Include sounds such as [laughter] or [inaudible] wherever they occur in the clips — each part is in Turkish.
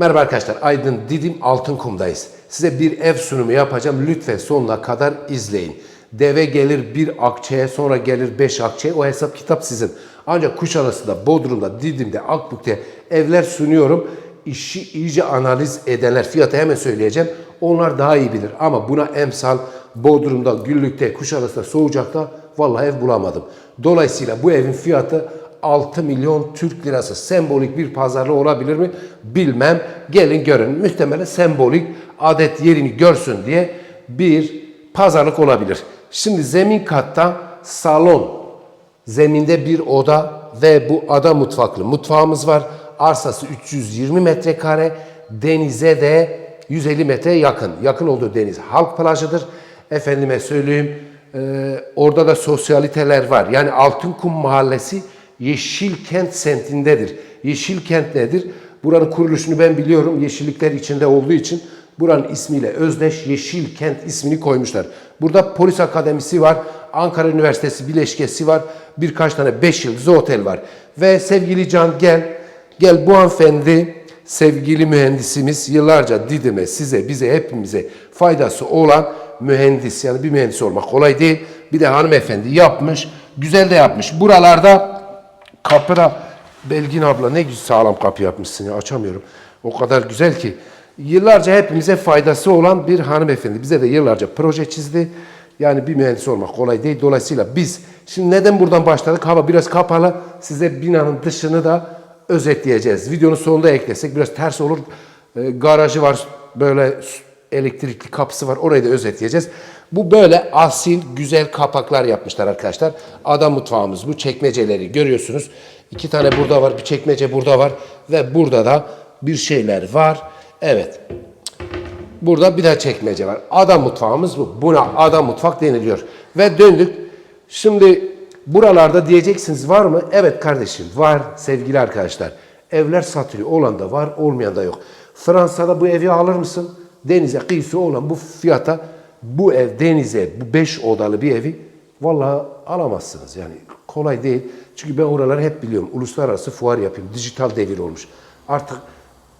Merhaba arkadaşlar, Aydın Didim Altınkum'dayız. Size bir ev sunumu yapacağım. Lütfen sonuna kadar izleyin. Deve gelir bir akçeye, sonra gelir beş akçeye. O hesap kitap sizin. Ancak Kuşadası'nda, Bodrum'da, Didim'de, Akbük'te evler sunuyorum. İşi iyice analiz edenler, fiyatı hemen söyleyeceğim. Onlar daha iyi bilir. Ama buna emsal Bodrum'da, Güllük'te, Kuşadası'da, Soğucak'ta vallahi ev bulamadım. Dolayısıyla bu evin fiyatı 6 milyon Türk lirası sembolik bir pazarlığı olabilir mi? Bilmem. Gelin görün. Muhtemelen sembolik adet yerini görsün diye bir pazarlık olabilir. Şimdi zemin katta salon, zeminde bir oda ve bu ada mutfaklı mutfağımız var. Arsası 320 metrekare, denize de 150 metre yakın. Yakın olduğu deniz halk plajıdır. Efendime söyleyeyim, e, orada da sosyaliteler var. Yani Altınkum Mahallesi Yeşilkent semtindedir. Yeşilkent nedir? Buranın kuruluşunu ben biliyorum. Yeşillikler içinde olduğu için buranın ismiyle özdeş Yeşilkent ismini koymuşlar. Burada polis akademisi var. Ankara Üniversitesi bileşkesi var. Birkaç tane 5 yıldızlı otel var. Ve sevgili Can gel. Gel bu hanımefendi sevgili mühendisimiz yıllarca Didim'e, size, bize, hepimize faydası olan mühendis. Yani bir mühendis olmak kolay değil. Bir de hanımefendi yapmış. Güzel de yapmış. Buralarda kapıda Belgin abla ne güzel sağlam kapı yapmışsın ya açamıyorum. O kadar güzel ki. Yıllarca hepimize faydası olan bir hanımefendi. Bize de yıllarca proje çizdi. Yani bir mühendis olmak kolay değil. Dolayısıyla biz şimdi neden buradan başladık? Hava biraz kapalı. Size binanın dışını da özetleyeceğiz. Videonun sonunda eklesek biraz ters olur. Ee, garajı var. Böyle elektrikli kapısı var. Orayı da özetleyeceğiz. Bu böyle asil güzel kapaklar yapmışlar arkadaşlar. Ada mutfağımız bu. Çekmeceleri görüyorsunuz. İki tane burada var. Bir çekmece burada var. Ve burada da bir şeyler var. Evet. Burada bir daha çekmece var. Ada mutfağımız bu. Buna ada mutfak deniliyor. Ve döndük. Şimdi buralarda diyeceksiniz var mı? Evet kardeşim var sevgili arkadaşlar. Evler satılıyor. Olan da var, olmayan da yok. Fransa'da bu evi alır mısın? Denize kıyısı olan bu fiyata bu ev denize bu 5 odalı bir evi vallahi alamazsınız. Yani kolay değil. Çünkü ben oraları hep biliyorum. Uluslararası fuar yapıyorum. Dijital devir olmuş. Artık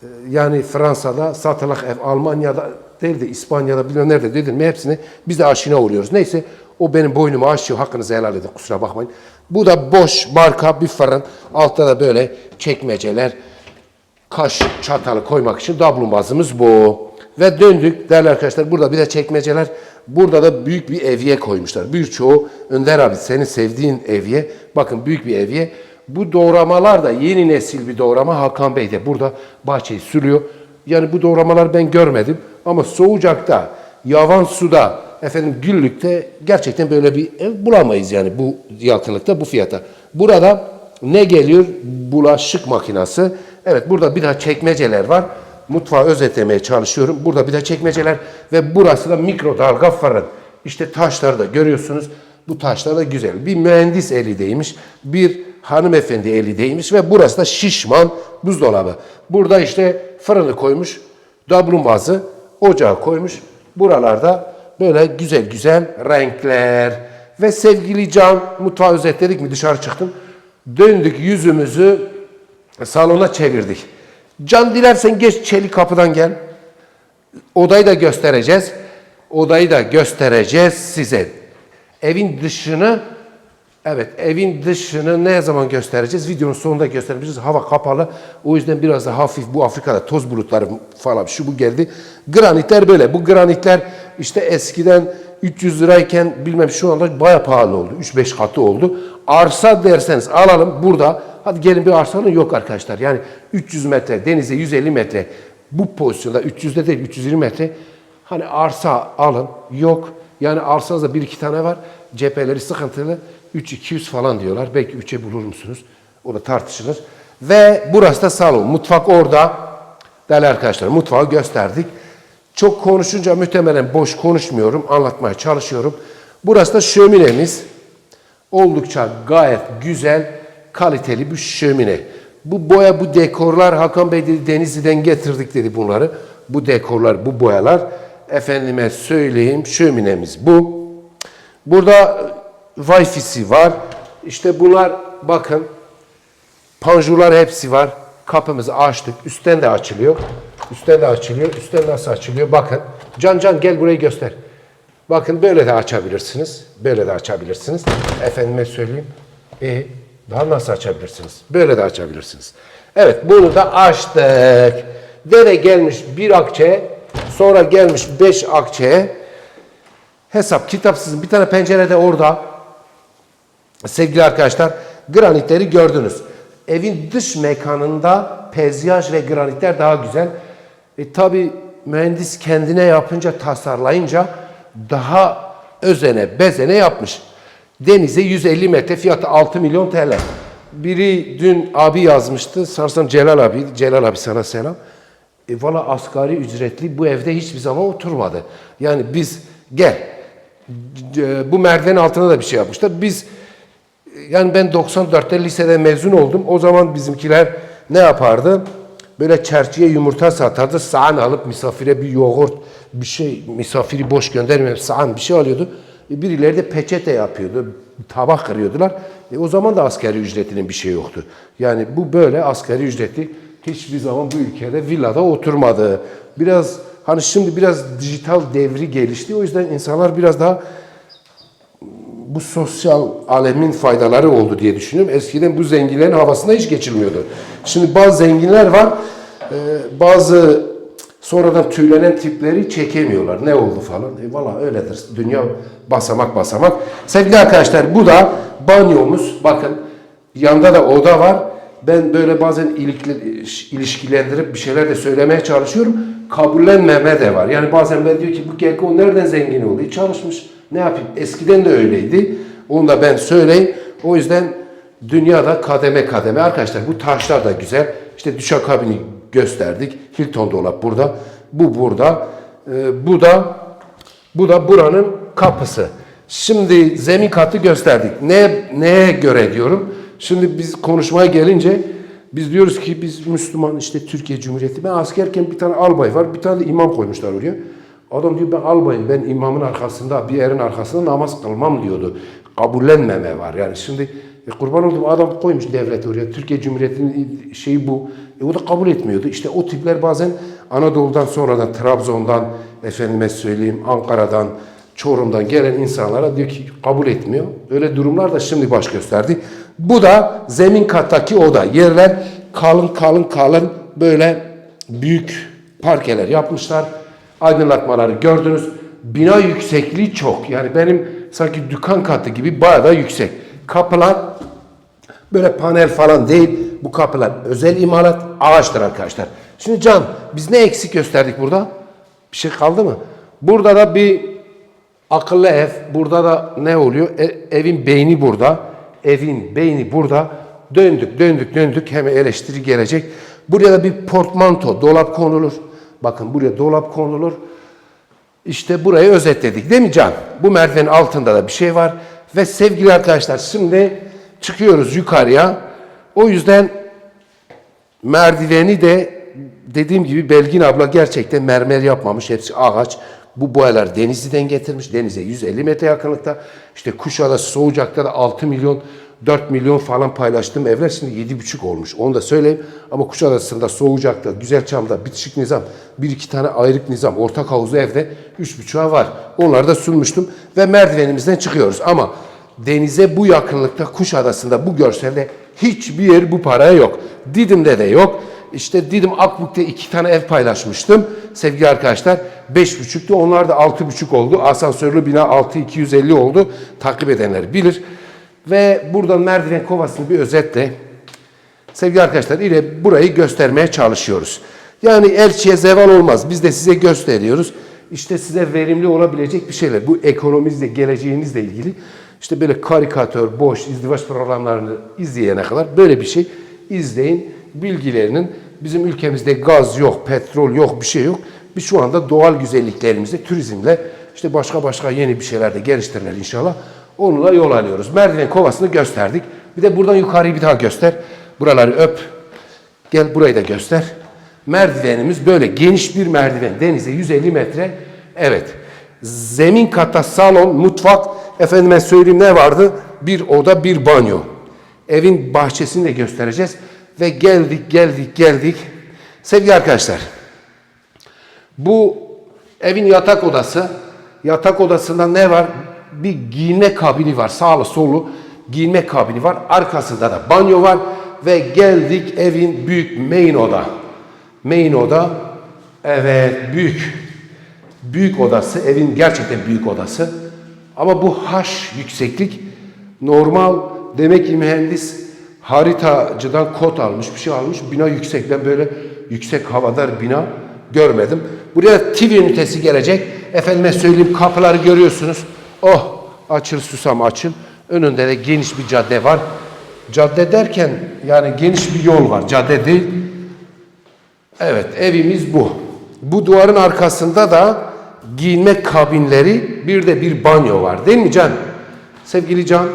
e, yani Fransa'da satılık ev, Almanya'da değil de İspanya'da bilmem nerede dedim mi hepsine biz de aşina oluyoruz. Neyse o benim boynumu aşıyor. Hakkınızı helal edin kusura bakmayın. Bu da boş marka bir fırın. Altta da böyle çekmeceler, kaşık, çatalı koymak için dablumbazımız bu. Ve döndük değerli arkadaşlar burada bir de çekmeceler. Burada da büyük bir evye koymuşlar. Birçoğu Önder abi senin sevdiğin evye. Bakın büyük bir evye. Bu doğramalar da yeni nesil bir doğrama. Hakan Bey de burada bahçeyi sürüyor. Yani bu doğramalar ben görmedim. Ama Soğucak'ta, Yavan Su'da, efendim Güllük'te gerçekten böyle bir ev bulamayız yani bu yakınlıkta bu fiyata. Burada ne geliyor? Bulaşık makinası. Evet burada bir daha çekmeceler var. Mutfağı özetlemeye çalışıyorum. Burada bir de çekmeceler ve burası da mikrodalga fırın. İşte taşları da görüyorsunuz. Bu taşlar da güzel. Bir mühendis eli değmiş, bir hanımefendi eli değmiş ve burası da şişman buzdolabı. Burada işte fırını koymuş, dablumbazı, ocağı koymuş. Buralarda böyle güzel güzel renkler. Ve sevgili Can, mutfağı özetledik mi dışarı çıktım. Döndük yüzümüzü salona çevirdik. Can dilersen geç çelik kapıdan gel. Odayı da göstereceğiz. Odayı da göstereceğiz size. Evin dışını Evet, evin dışını ne zaman göstereceğiz? Videonun sonunda göstereceğiz. Hava kapalı. O yüzden biraz da hafif bu Afrika'da toz bulutları falan şu bu geldi. Granitler böyle. Bu granitler işte eskiden 300 lirayken bilmem şu anda baya pahalı oldu. 3-5 katı oldu. Arsa derseniz alalım burada. Hadi gelin bir arsa alın. Yok arkadaşlar. Yani 300 metre denize 150 metre bu pozisyonda 300'de değil 320 metre hani arsa alın. Yok. Yani arsanızda bir iki tane var. Cepheleri sıkıntılı. 3-200 falan diyorlar. Belki 3'e bulur musunuz? O da tartışılır. Ve burası da salon. Mutfak orada. Değerli arkadaşlar mutfağı gösterdik. Çok konuşunca muhtemelen boş konuşmuyorum. Anlatmaya çalışıyorum. Burası da şöminemiz. Oldukça gayet güzel, kaliteli bir şömine. Bu boya, bu dekorlar Hakan Bey dedi Denizli'den getirdik dedi bunları. Bu dekorlar, bu boyalar. Efendime söyleyeyim şöminemiz bu. Burada Wi-Fi'si var. İşte bunlar bakın panjurlar hepsi var. Kapımızı açtık. Üstten de açılıyor. Üstten de açılıyor. Üstten nasıl açılıyor? Bakın. Can Can gel burayı göster. Bakın böyle de açabilirsiniz. Böyle de açabilirsiniz. Efendime söyleyeyim. E, daha nasıl açabilirsiniz? Böyle de açabilirsiniz. Evet bunu da açtık. Deve gelmiş bir akçeye, sonra gelmiş beş akçeye. Hesap kitapsız bir tane pencerede orada. Sevgili arkadaşlar granitleri gördünüz. Evin dış mekanında peyzaj ve granitler daha güzel. E tabi mühendis kendine yapınca tasarlayınca daha özene bezene yapmış. Denize 150 metre fiyatı 6 milyon TL. Biri dün abi yazmıştı. Sarsam Celal abi. Celal abi sana selam. E valla asgari ücretli bu evde hiçbir zaman oturmadı. Yani biz gel. C- Bu merdiven altına da bir şey yapmışlar. Biz yani ben 94'te lisede mezun oldum. O zaman bizimkiler ne yapardı? Böyle çerçiye yumurta satardı. Sağan alıp misafire bir yoğurt, bir şey, misafiri boş göndermeyip sağan bir şey alıyordu. E birileri de peçete yapıyordu. Tabak kırıyordular. E o zaman da asgari ücretinin bir şey yoktu. Yani bu böyle asgari ücretli hiçbir zaman bu ülkede villada oturmadı. Biraz hani şimdi biraz dijital devri gelişti. O yüzden insanlar biraz daha bu sosyal alemin faydaları oldu diye düşünüyorum. Eskiden bu zenginlerin havasında hiç geçilmiyordu. Şimdi bazı zenginler var, e, bazı sonradan tüylenen tipleri çekemiyorlar. Ne oldu falan. E valla öyledir. Dünya basamak basamak. Sevgili arkadaşlar bu da banyomuz. Bakın yanda da oda var. Ben böyle bazen ilişkilendirip bir şeyler de söylemeye çalışıyorum. Kabullenmeme de var. Yani bazen ben diyor ki bu Gekko nereden zengin oldu? E Çalışmış. Ne yapayım? Eskiden de öyleydi. Onu da ben söyleyeyim. O yüzden dünyada kademe kademe. Arkadaşlar bu taşlar da güzel. İşte düşakabini gösterdik. Hilton dolap burada. Bu burada. Ee, bu da bu da buranın kapısı. Şimdi zemin katı gösterdik. Ne neye göre diyorum? Şimdi biz konuşmaya gelince biz diyoruz ki biz Müslüman işte Türkiye Cumhuriyeti. Ben askerken bir tane albay var. Bir tane de imam koymuşlar oraya. Adam diyor ben albayım. Ben imamın arkasında bir yerin arkasında namaz kılmam diyordu. Kabullenmeme var. Yani şimdi e, kurban olduğum adam koymuş devlet oraya. Türkiye Cumhuriyeti'nin şeyi bu. E, o da kabul etmiyordu. İşte o tipler bazen Anadolu'dan sonradan Trabzon'dan efendime söyleyeyim Ankara'dan Çorum'dan gelen insanlara diyor ki kabul etmiyor. Öyle durumlar da şimdi baş gösterdi. Bu da zemin kattaki oda. Yerler kalın kalın kalın böyle büyük parkeler yapmışlar. Aydınlatmaları gördünüz. Bina yüksekliği çok. Yani benim sanki dükkan katı gibi bayağı da yüksek. Kapılar Böyle panel falan değil. Bu kapılar özel imalat ağaçtır arkadaşlar. Şimdi Can biz ne eksik gösterdik burada? Bir şey kaldı mı? Burada da bir akıllı ev. Burada da ne oluyor? E- evin beyni burada. Evin beyni burada. Döndük döndük döndük. Hemen eleştiri gelecek. Buraya da bir portmanto, dolap konulur. Bakın buraya dolap konulur. İşte burayı özetledik değil mi Can? Bu merdivenin altında da bir şey var. Ve sevgili arkadaşlar şimdi çıkıyoruz yukarıya. O yüzden merdiveni de dediğim gibi Belgin abla gerçekten mermer yapmamış. Hepsi ağaç. Bu boyalar Denizli'den getirmiş. Denize 150 metre yakınlıkta. İşte Kuşadası, Soğucak'ta da 6 milyon 4 milyon falan paylaştığım evler şimdi 7,5 olmuş. Onu da söyleyeyim. Ama Kuşadası'nda, Soğucak'ta, Güzelçam'da bitişik nizam, bir iki tane ayrık nizam, ortak havuzlu evde 3,5'a var. Onları da sunmuştum. Ve merdivenimizden çıkıyoruz. Ama denize bu yakınlıkta, Kuşadası'nda bu görselde hiçbir yer bu paraya yok. Didim'de de yok. İşte Didim Akbuk'ta iki tane ev paylaşmıştım sevgili arkadaşlar. Beş buçuktu onlar da altı buçuk oldu. Asansörlü bina altı iki yüz elli oldu. Takip edenler bilir. Ve buradan merdiven kovasını bir özetle sevgili arkadaşlar ile burayı göstermeye çalışıyoruz. Yani elçiye zeval olmaz. Biz de size gösteriyoruz. İşte size verimli olabilecek bir şeyler. Bu ekonomimizle, geleceğinizle ilgili. İşte böyle karikatör, boş, izdivaç programlarını izleyene kadar böyle bir şey izleyin. Bilgilerinin bizim ülkemizde gaz yok, petrol yok, bir şey yok. Biz şu anda doğal güzelliklerimizle, turizmle işte başka başka yeni bir şeyler de geliştirirler inşallah. Onunla yol alıyoruz. Merdiven kovasını gösterdik. Bir de buradan yukarıyı bir daha göster. Buraları öp. Gel burayı da göster. Merdivenimiz böyle geniş bir merdiven. Denize 150 metre. Evet. Zemin katta salon, mutfak. Efendime söyleyeyim ne vardı? Bir oda, bir banyo. Evin bahçesini de göstereceğiz. Ve geldik, geldik, geldik. Sevgili arkadaşlar. Bu evin yatak odası. Yatak odasında ne var? Bir giyinme kabini var. Sağlı sollu giyinme kabini var. Arkasında da banyo var. Ve geldik evin büyük main oda. Main oda. Evet büyük. Büyük odası. Evin gerçekten büyük odası. Ama bu H yükseklik normal demek ki mühendis haritacıdan kod almış, bir şey almış. Bina yüksek. Ben böyle yüksek havadar bina görmedim. Buraya TV ünitesi gelecek. Efendime söyleyeyim kapıları görüyorsunuz. Oh açıl susam açıl. Önünde de geniş bir cadde var. Cadde derken yani geniş bir yol var. Cadde değil. Evet evimiz bu. Bu duvarın arkasında da giyinme kabinleri bir de bir banyo var değil mi Can? Sevgili Can.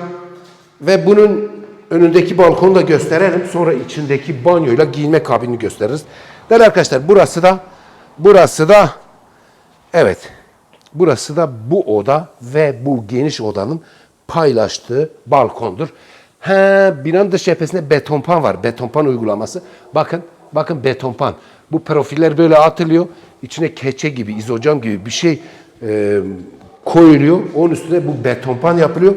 Ve bunun önündeki balkonu da gösterelim. Sonra içindeki banyoyla giyinme kabinini gösteririz. Değerli arkadaşlar burası da burası da evet burası da bu oda ve bu geniş odanın paylaştığı balkondur. He, binanın dış cephesinde betonpan var. Betonpan uygulaması. Bakın, bakın betonpan. Bu profiller böyle atılıyor. İçine keçe gibi, izocam gibi bir şey e, koyuluyor. Onun üstüne bu betonpan yapılıyor.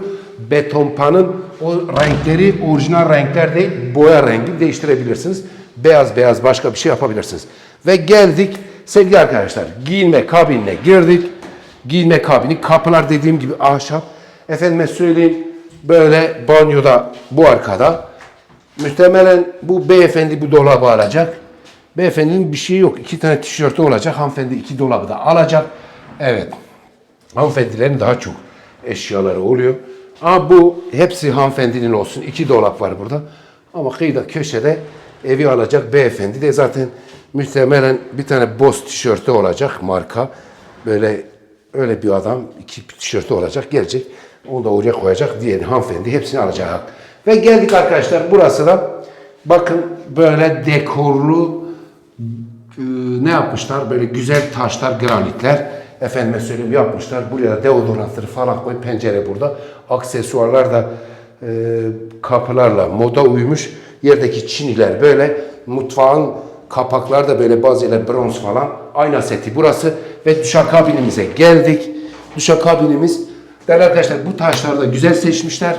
Betonpanın o renkleri orijinal renkler değil, boya rengi değiştirebilirsiniz. Beyaz beyaz başka bir şey yapabilirsiniz. Ve geldik sevgili arkadaşlar giyinme kabinine girdik. Giyinme kabini, kapılar dediğim gibi ahşap. Efendime söyleyeyim böyle banyoda bu arkada. Muhtemelen bu beyefendi bu dolabı alacak. Beyefendinin bir şeyi yok. İki tane tişörtü olacak. Hanımefendi iki dolabı da alacak. Evet. Hanımefendilerin daha çok eşyaları oluyor. Ama bu hepsi hanımefendinin olsun. İki dolap var burada. Ama kıyıda köşede evi alacak beyefendi de zaten muhtemelen bir tane boz tişörtü olacak marka. Böyle öyle bir adam iki tişörtü olacak gelecek. Onu da oraya koyacak. Diğeri hanımefendi hepsini alacak. Ve geldik arkadaşlar burası da bakın böyle dekorlu e, ne yapmışlar? Böyle güzel taşlar, granitler. Efendime söyleyeyim yapmışlar. Buraya da deodorantları falan koy. Pencere burada. Aksesuarlar da e, kapılarla moda uymuş. Yerdeki çiniler böyle. Mutfağın kapaklar da böyle bazıları bronz falan. Ayna seti burası. Ve duşakabinimize geldik. Duşakabinimiz değerli arkadaşlar bu taşları da güzel seçmişler.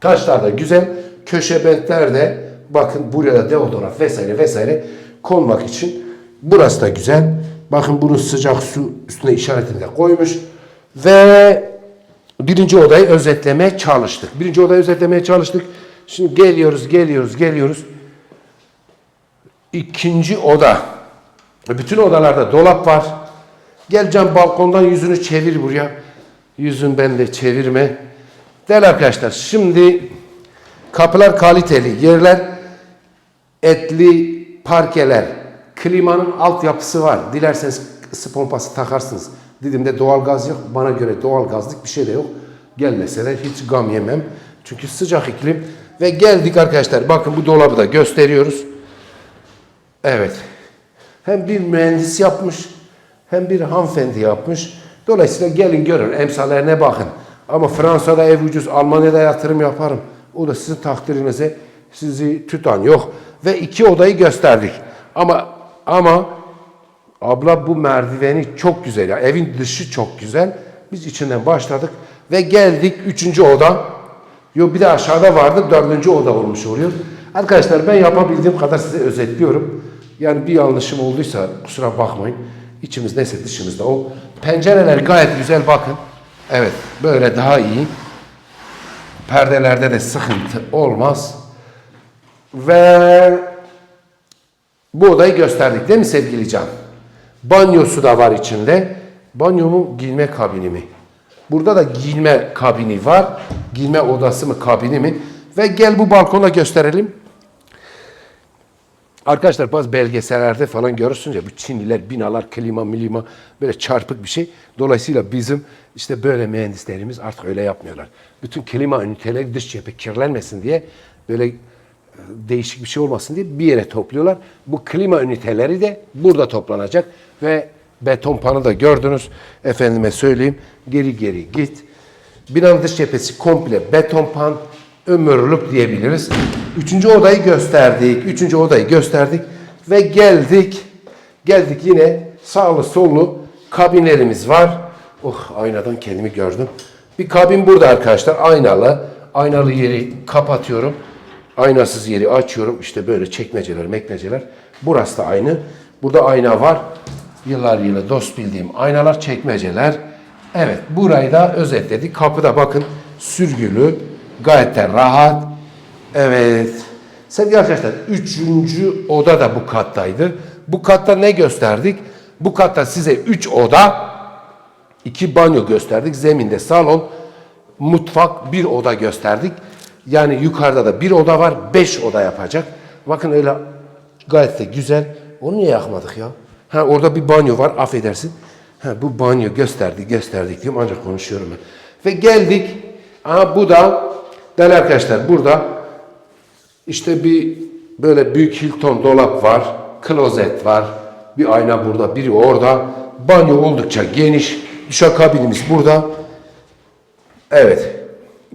Taşlar da güzel. Köşe bentler de bakın buraya da deodorant vesaire vesaire konmak için. Burası da güzel. Bakın bunun sıcak su üstüne işaretini de koymuş. Ve birinci odayı özetlemeye çalıştık. Birinci odayı özetlemeye çalıştık. Şimdi geliyoruz, geliyoruz, geliyoruz. İkinci oda. Bütün odalarda dolap var. Gel can balkondan yüzünü çevir buraya. Yüzün ben de çevirme. Değerli arkadaşlar şimdi kapılar kaliteli. Yerler etli parkeler. Klimanın altyapısı var. Dilerseniz ısı pompası takarsınız. Didim'de doğal gaz yok. Bana göre doğal gazlık bir şey de yok. Gelmeseler hiç gam yemem. Çünkü sıcak iklim. Ve geldik arkadaşlar. Bakın bu dolabı da gösteriyoruz. Evet. Hem bir mühendis yapmış hem bir hanımefendi yapmış. Dolayısıyla gelin görün emsallerine bakın. Ama Fransa'da ev ucuz, Almanya'da yatırım yaparım. O da sizin takdirinize sizi tutan yok. Ve iki odayı gösterdik. Ama ama abla bu merdiveni çok güzel. ya. Evin dışı çok güzel. Biz içinden başladık ve geldik üçüncü oda. Yok bir de aşağıda vardı dördüncü oda olmuş oluyor. Arkadaşlar ben yapabildiğim kadar size özetliyorum. Yani bir yanlışım olduysa kusura bakmayın. İçimiz neyse dışımızda o. Pencereler gayet güzel bakın. Evet böyle daha iyi. Perdelerde de sıkıntı olmaz. Ve bu odayı gösterdik değil mi sevgili Can? Banyosu da var içinde. Banyo mu giyinme kabini mi? Burada da giyinme kabini var. Giyinme odası mı kabini mi? Ve gel bu balkona gösterelim. Arkadaşlar bazı belgesellerde falan görürsünüz ya bu Çinliler binalar klima milima böyle çarpık bir şey. Dolayısıyla bizim işte böyle mühendislerimiz artık öyle yapmıyorlar. Bütün klima üniteleri dış cephe kirlenmesin diye böyle e, değişik bir şey olmasın diye bir yere topluyorlar. Bu klima üniteleri de burada toplanacak ve beton panı da gördünüz. Efendime söyleyeyim geri geri git. Binanın dış cephesi komple beton pan, ömürlük diyebiliriz. Üçüncü odayı gösterdik. Üçüncü odayı gösterdik ve geldik Geldik yine sağlı sollu kabinlerimiz var. Oh aynadan kendimi gördüm. Bir kabin burada arkadaşlar aynalı. Aynalı yeri kapatıyorum. Aynasız yeri açıyorum. İşte böyle çekmeceler, mekmeceler. Burası da aynı. Burada ayna var. Yıllar yılı dost bildiğim aynalar, çekmeceler. Evet, burayı da özetledik. Kapıda bakın sürgülü, gayet de rahat. Evet. Sevgili arkadaşlar, üçüncü oda da bu kattaydı. Bu katta ne gösterdik? Bu katta size üç oda, iki banyo gösterdik. Zeminde salon, mutfak, bir oda gösterdik. Yani yukarıda da bir oda var, beş oda yapacak. Bakın öyle gayet de güzel. Onu niye yakmadık ya? Ha orada bir banyo var, affedersin. Ha bu banyo gösterdik, gösterdik diyorum ancak konuşuyorum ben. Ve geldik. Aha bu da, değerli arkadaşlar burada işte bir böyle büyük Hilton dolap var, klozet var, bir ayna burada, biri orada. Banyo oldukça geniş, duşakabinimiz burada. Evet,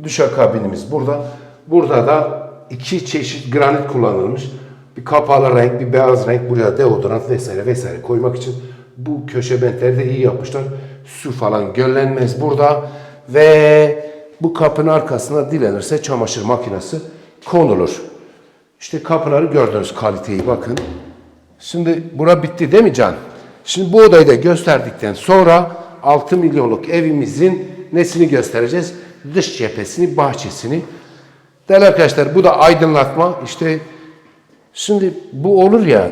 duşakabinimiz burada. Burada da iki çeşit granit kullanılmış. Bir kapalı renk, bir beyaz renk. Buraya deodorant vesaire vesaire koymak için bu köşe bentleri de iyi yapmışlar. Su falan göllenmez burada. Ve bu kapının arkasına dilenirse çamaşır makinesi konulur. İşte kapıları gördünüz kaliteyi bakın. Şimdi bura bitti değil mi Can? Şimdi bu odayı da gösterdikten sonra 6 milyonluk evimizin nesini göstereceğiz? Dış cephesini, bahçesini. Değerli arkadaşlar bu da aydınlatma. İşte şimdi bu olur ya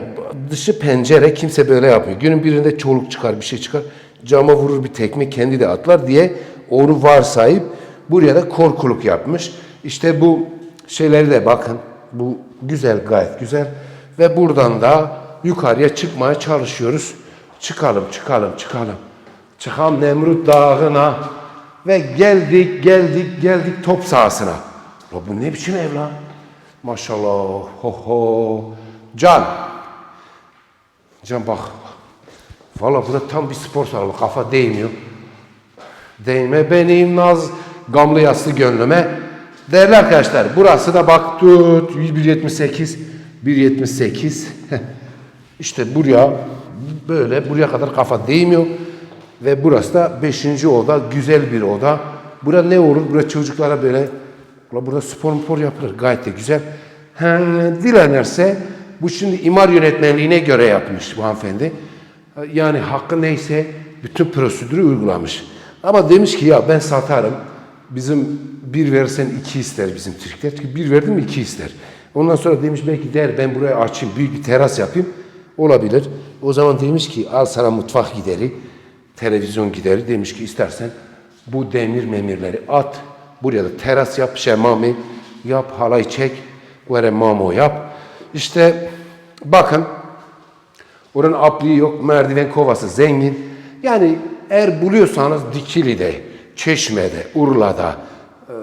dışı pencere kimse böyle yapmıyor. Günün birinde çoluk çıkar bir şey çıkar. Cama vurur bir tekme kendi de atlar diye onu varsayıp buraya da korkuluk yapmış. İşte bu şeyleri de bakın. Bu güzel gayet güzel. Ve buradan da yukarıya çıkmaya çalışıyoruz. Çıkalım çıkalım çıkalım. Çıkalım Nemrut Dağı'na. Ve geldik geldik geldik top sahasına. Ya bu ne biçim ev lan? Maşallah. Ho ho. Can. Can bak. Valla burada tam bir spor salonu. Kafa değmiyor. Değme benim naz gamlı yaslı gönlüme. Değerli arkadaşlar burası da bak tut 1.78 1.78 [laughs] işte buraya böyle buraya kadar kafa değmiyor ve burası da 5. oda güzel bir oda. Bura ne olur? Burada çocuklara böyle burada spor spor yapılır. Gayet de güzel. Ha, dilenerse bu şimdi imar yönetmenliğine göre yapmış bu hanımefendi. Yani hakkı neyse bütün prosedürü uygulamış. Ama demiş ki ya ben satarım. Bizim bir versen iki ister bizim Türkler. Çünkü bir verdim iki ister. Ondan sonra demiş belki der ben buraya açayım büyük bir teras yapayım. Olabilir. O zaman demiş ki al sana mutfak gideri, televizyon gideri. Demiş ki istersen bu demir memirleri at. Buraya da teras yap, şemami yap, halay çek, böyle mamo yap. İşte bakın oranın apliği yok, merdiven kovası zengin. Yani eğer buluyorsanız Dikili'de, Çeşme'de, Urla'da, e,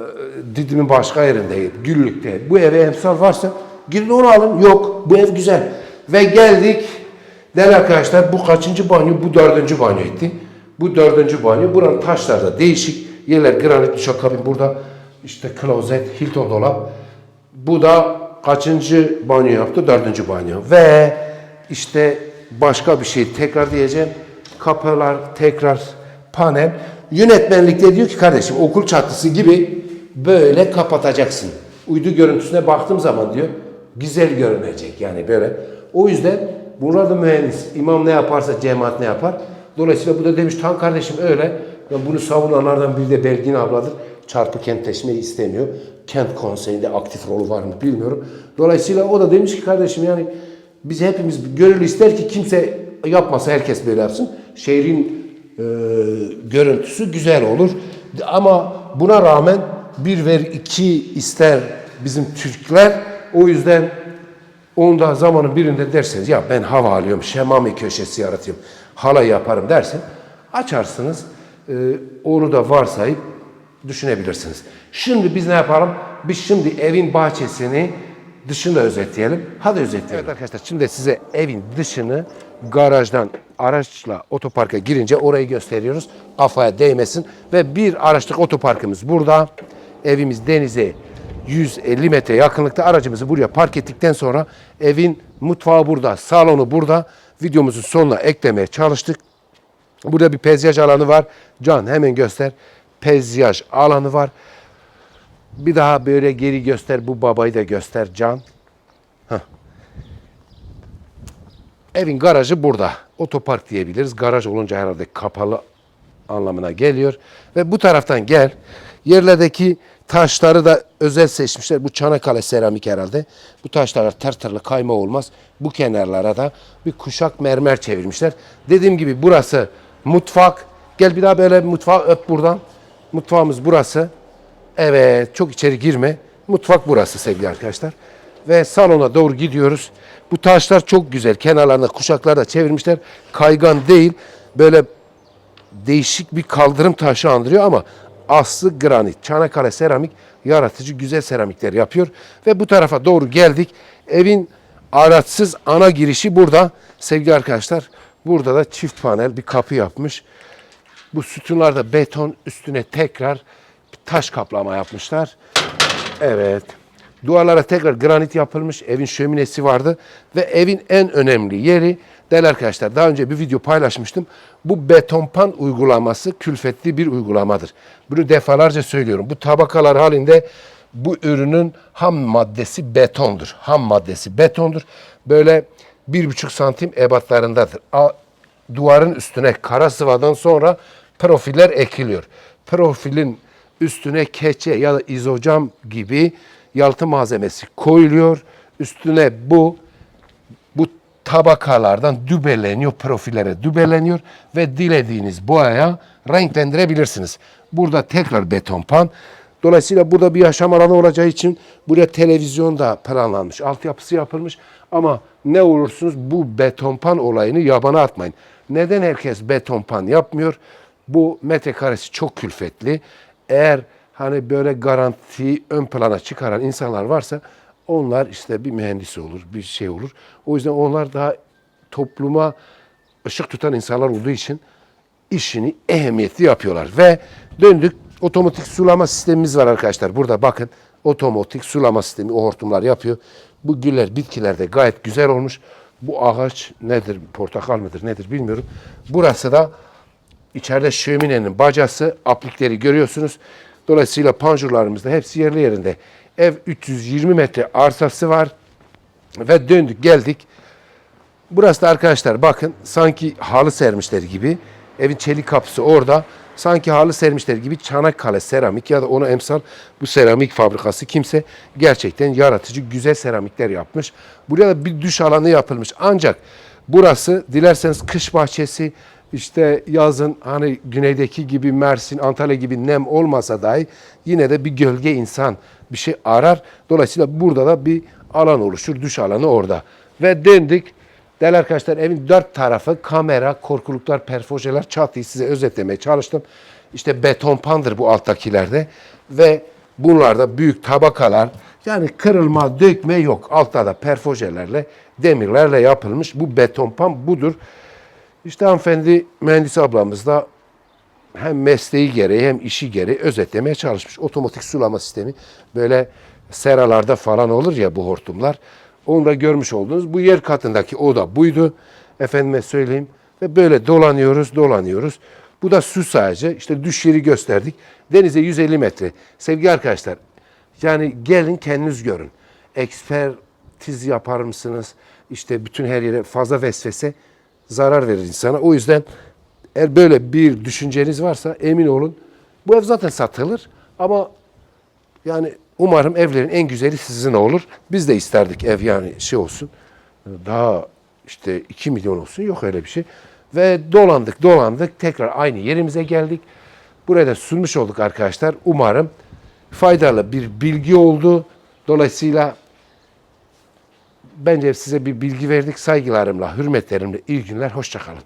Didim'in başka yerinde, Güllük'te bu eve emsal varsa gidin onu alın. Yok, bu ev güzel. Ve geldik. Değerli arkadaşlar bu kaçıncı banyo? Bu dördüncü banyo etti. Bu dördüncü banyo. Buranın taşları da değişik. Yerler granit duşakabin burada. işte klozet, Hilton dolap. Bu da kaçıncı banyo yaptı? Dördüncü banyo. Ve işte başka bir şey tekrar diyeceğim. Kapılar tekrar panel. Yönetmenlikte diyor ki kardeşim okul çatısı gibi böyle kapatacaksın. Uydu görüntüsüne baktığım zaman diyor güzel görünecek yani böyle. O yüzden bunlar da mühendis. İmam ne yaparsa cemaat ne yapar. Dolayısıyla bu da demiş tam kardeşim öyle. Ya bunu savunanlardan biri de Belgin abladır. Çarpı kentleşmeyi istemiyor. Kent konseyinde aktif rolü var mı bilmiyorum. Dolayısıyla o da demiş ki kardeşim yani biz hepimiz gönül ister ki kimse yapmasa herkes böyle yapsın. Şehrin e, görüntüsü güzel olur. Ama buna rağmen bir ver iki ister bizim Türkler. O yüzden onda zamanın birinde derseniz ya ben hava alıyorum, şemami köşesi yaratıyorum, halay yaparım dersin. Açarsınız. e, onu da varsayıp düşünebilirsiniz. Şimdi biz ne yapalım? Biz şimdi evin bahçesini dışını özetleyelim. Hadi özetleyelim. Evet arkadaşlar şimdi size evin dışını garajdan araçla otoparka girince orayı gösteriyoruz. Kafaya değmesin. Ve bir araçlık otoparkımız burada. Evimiz denize 150 metre yakınlıkta aracımızı buraya park ettikten sonra evin mutfağı burada, salonu burada videomuzun sonuna eklemeye çalıştık. Burada bir peyzaj alanı var. Can hemen göster. Peyzaj alanı var. Bir daha böyle geri göster. Bu babayı da göster Can. Heh. Evin garajı burada. Otopark diyebiliriz. Garaj olunca herhalde kapalı anlamına geliyor. Ve bu taraftan gel. Yerlerdeki taşları da özel seçmişler. Bu Çanakkale seramik herhalde. Bu taşlara tırtırlı kayma olmaz. Bu kenarlara da bir kuşak mermer çevirmişler. Dediğim gibi burası mutfak. Gel bir daha böyle mutfağı öp buradan. Mutfağımız burası. Evet çok içeri girme. Mutfak burası sevgili arkadaşlar. Ve salona doğru gidiyoruz. Bu taşlar çok güzel. Kenarlarına kuşaklar da çevirmişler. Kaygan değil. Böyle değişik bir kaldırım taşı andırıyor ama aslı granit. Çanakkale seramik yaratıcı güzel seramikler yapıyor. Ve bu tarafa doğru geldik. Evin araçsız ana girişi burada. Sevgili arkadaşlar burada da çift panel bir kapı yapmış. Bu sütunlarda beton üstüne tekrar taş kaplama yapmışlar. Evet. Duvarlara tekrar granit yapılmış. Evin şöminesi vardı. Ve evin en önemli yeri değerli arkadaşlar daha önce bir video paylaşmıştım. Bu betonpan uygulaması külfetli bir uygulamadır. Bunu defalarca söylüyorum. Bu tabakalar halinde bu ürünün ham maddesi betondur. Ham maddesi betondur. Böyle bir buçuk santim ebatlarındadır. Duvarın üstüne kara sıvadan sonra profiller ekiliyor. Profilin üstüne keçe ya da izocam gibi yalıtım malzemesi koyuluyor. Üstüne bu bu tabakalardan dübeleniyor, profillere dübeleniyor ve dilediğiniz boyaya renklendirebilirsiniz. Burada tekrar beton pan. Dolayısıyla burada bir yaşam alanı olacağı için buraya televizyon da planlanmış, altyapısı yapılmış. Ama ne olursunuz bu beton pan olayını yabana atmayın. Neden herkes beton pan yapmıyor? Bu metrekaresi çok külfetli. Eğer hani böyle garantiyi ön plana çıkaran insanlar varsa onlar işte bir mühendis olur, bir şey olur. O yüzden onlar daha topluma ışık tutan insanlar olduğu için işini ehemmiyetli yapıyorlar. Ve döndük otomatik sulama sistemimiz var arkadaşlar. Burada bakın otomatik sulama sistemi o hortumlar yapıyor. Bu güller, bitkiler de gayet güzel olmuş. Bu ağaç nedir, portakal mıdır nedir bilmiyorum. Burası da İçeride şöminenin bacası, aplikleri görüyorsunuz. Dolayısıyla panjurlarımız da hepsi yerli yerinde. Ev 320 metre arsası var. Ve döndük geldik. Burası da arkadaşlar bakın sanki halı sermişler gibi. Evin çelik kapısı orada. Sanki halı sermişler gibi Çanakkale seramik ya da ona emsal bu seramik fabrikası kimse gerçekten yaratıcı güzel seramikler yapmış. Buraya da bir duş alanı yapılmış. Ancak burası dilerseniz kış bahçesi işte yazın hani güneydeki gibi Mersin, Antalya gibi nem olmasa dahi yine de bir gölge insan bir şey arar. Dolayısıyla burada da bir alan oluşur. Duş alanı orada. Ve döndük. Değerli arkadaşlar evin dört tarafı kamera, korkuluklar, perfojeler, çatıyı size özetlemeye çalıştım. İşte beton pandır bu alttakilerde ve bunlarda büyük tabakalar yani kırılma, dökme yok. Altta da perfojelerle, demirlerle yapılmış. Bu beton pan budur. İşte hanımefendi mühendis ablamız da hem mesleği gereği hem işi gereği özetlemeye çalışmış. Otomatik sulama sistemi böyle seralarda falan olur ya bu hortumlar. Onu da görmüş oldunuz. Bu yer katındaki oda buydu. Efendime söyleyeyim. Ve böyle dolanıyoruz, dolanıyoruz. Bu da su sadece. İşte düş yeri gösterdik. Denize 150 metre. Sevgili arkadaşlar, yani gelin kendiniz görün. Ekspertiz yapar mısınız? İşte bütün her yere fazla vesvese zarar verir insana. O yüzden eğer böyle bir düşünceniz varsa emin olun bu ev zaten satılır ama yani umarım evlerin en güzeli sizin olur. Biz de isterdik ev yani şey olsun. Daha işte 2 milyon olsun yok öyle bir şey. Ve dolandık dolandık tekrar aynı yerimize geldik. Buraya da sunmuş olduk arkadaşlar. Umarım faydalı bir bilgi oldu. Dolayısıyla bence size bir bilgi verdik. Saygılarımla, hürmetlerimle iyi günler. Hoşçakalın.